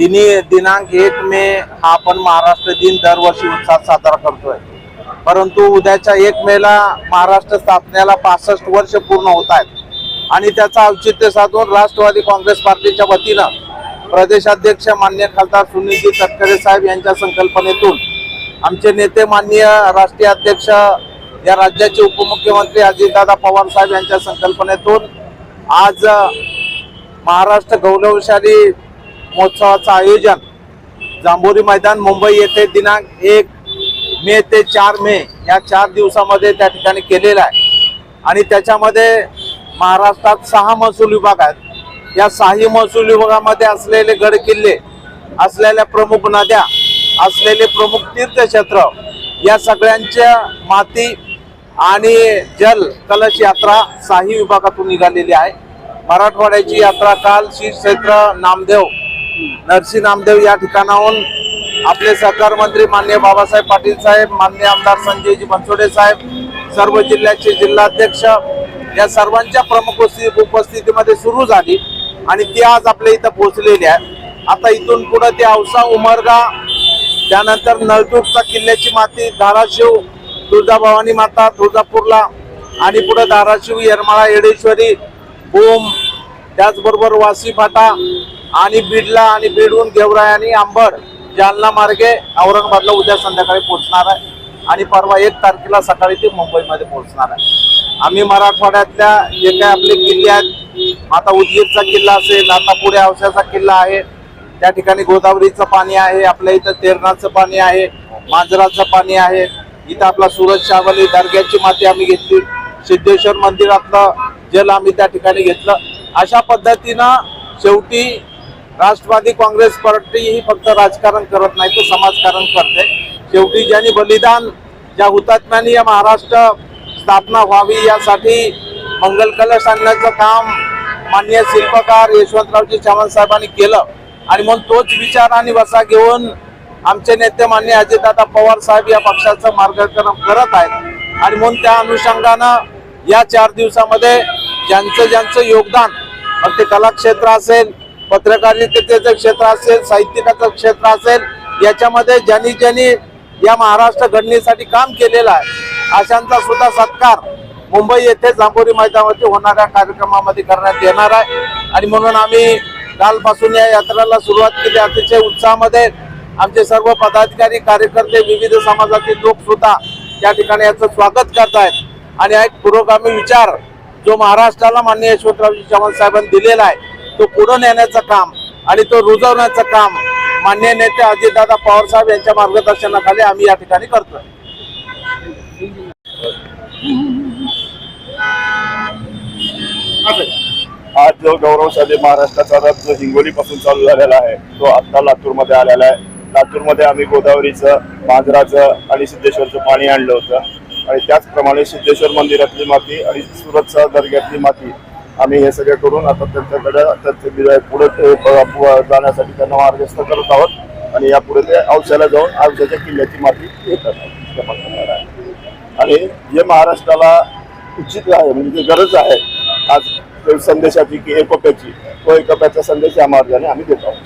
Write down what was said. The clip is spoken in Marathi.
दिनी दिनांक एक मे हा आपण महाराष्ट्र दिन दरवर्षी उत्साहात साजरा करतोय. परंतु उद्याच्या एक मेला महाराष्ट्र स्थापनेला पासष्ट वर्ष पूर्ण होत आहेत. आणि त्याचा औचित्य साधून राष्ट्रवादी काँग्रेस पार्टीच्या वतीनं प्रदेशाध्यक्ष मान्य खासदार सुनीलजी तटकरे साहेब यांच्या संकल्पनेतून आमचे नेते माननीय राष्ट्रीय अध्यक्ष या राज्याचे उपमुख्यमंत्री अजितदादा पवार साहेब यांच्या संकल्पनेतून आज महाराष्ट्र गौरवशाली महोत्सवाचं आयोजन जांभोरी मैदान मुंबई येथे दिनांक एक मे ते चार मे या चार दिवसामध्ये त्या ठिकाणी केलेलं आहे. आणि त्याच्यामध्ये महाराष्ट्रात सहा महसूल विभाग आहेत. या सहाही महसूल विभागामध्ये असलेले गड किल्ले असलेल्या प्रमुख नद्या असलेले प्रमुख तीर्थक्षेत्र या सगळ्यांच्या माती आणि जल कलश यात्रा साही विभागातून निघालेली आहे. मराठवाड्याची यात्रा काल श्री क्षेत्र नामदेव नरसी नामदेव या ठिकाणाहून आपले सहकार मंत्री मान्य बाबासाहेब पाटील साहेब मान्य आमदार संजयजी बनसोडे साहेब सर्व जिल्ह्याचे जिल्हाध्यक्ष या सर्वांच्या प्रमुख उपस्थितीमध्ये सुरू झाली आणि ती आज आपल्या इथं पोहोचलेली आहे. आता इथून पुढे ते औसा उमरगा त्यानंतर नळदुर्गचा किल्ल्याची माती धाराशिव तुळजाभवानी माता तुळजापूरला आणि पुढे धाराशिव येरमाळा येडेश्वरी भूम त्याचबरोबर वासी फाटा आणि बीडला आणि बीडहून देवराय आणि आंबड जालना मार्गे औरंगाबादला उद्या संध्याकाळी पोहोचणार आहे. आणि परवा एक तारखेला सकाळी ते मुंबईमध्ये पोहोचणार आहे. आम्ही मराठवाड्यातल्या जे काही आपले किल्ले आहेत आता उदगीरचा किल्ला असेल आता पुढे औशाचा किल्ला आहे. त्या ठिकाणी गोदावरीचं पाणी आहे आपल्या इथं तेरणाचं पाणी आहे मांजराचं पाणी आहे. इथं आपला सूरज शावली दर्ग्याची माती आम्ही घेतली. सिद्धेश्वर मंदिरातलं जल आम्ही त्या ठिकाणी घेतलं. अशा पद्धतीनं शेवटी राष्ट्रवादी काँग्रेस पार्टी ही फक्त राजकारण करत नाही तर समाजकारण करते. शेवटी ज्यांनी बलिदान ज्या हुतात्म्यांनी या महाराष्ट्र स्थापना व्हावी यासाठी मंगल कलश आणण्याचं काम मान्य शिल्पकार यशवंतरावजी चव्हाण साहेबांनी केलं. आणि म्हणून तोच विचार आणि वसा घेऊन आमचे नेते मान्य अजितदादा पवार साहेब या पक्षाचं मार्गक्रमण करत आहेत. आणि म्हणून त्या अनुषंगानं या चार दिवसामध्ये ज्यांचं ज्यांचं योगदान मग ते कलाक्षेत्र असेल पत्रकारितेचं क्षेत्र असेल साहित्यिकाचं क्षेत्र असेल याच्यामध्ये ज्यांनी ज्यांनी या महाराष्ट्र घडणीसाठी काम केलेलं आहे अशांचा सुद्धा सत्कार मुंबई येथे जांभोरी मैदानावरती होणाऱ्या कार्यक्रमामध्ये करण्यात येणार आहे. आणि म्हणून आम्ही कालपासून या यात्रेला सुरुवात केली. अतिशय उत्साहामध्ये आमचे सर्व पदाधिकारी कार्यकर्ते विविध समाजातील लोक सुद्धा या ठिकाणी याचं स्वागत करत आहेत आणि हा एक पुरोगामी विचार जो महाराष्ट्राला मान्य यशवंतरावजी चव्हाण साहेबांनी दिलेला आहे तो पुढे नेण्याचं काम आणि तो रुजवण्याचं काम मान्य नेते अजितदादा पवार साहेब यांच्या मार्गदर्शनाखाली आम्ही या ठिकाणी करतोय. आज जो गौरवशाली महाराष्ट्राचा रथ जो हिंगोलीपासून चालू झालेला आहे तो आता लातूरमध्ये आलेला आहे. लातूरमध्ये आम्ही गोदावरीचं मांजराचं आणि सिद्धेश्वरचं पाणी आणलं होतं. आणि त्याचप्रमाणे सिद्धेश्वर मंदिरातली माती आणि सुरतच्या दर्ग्यातली माती आम्ही हे सगळे करून आता त्यांच्याकडे त्यांचे पुढे ते प- जाण्यासाठी त्यांना मार्गस्थ करत आहोत. आणि यापुढे ते औषधाला जाऊन औषधाच्या किल्ल्याची माती येतात करणार आहे. आणि जे महाराष्ट्राला उचित आहे म्हणजे गरज आहे आज संदेशाची की एकोप्याची तो एकोप्याचा संदेश या मार्गाने आम्ही देत आहोत.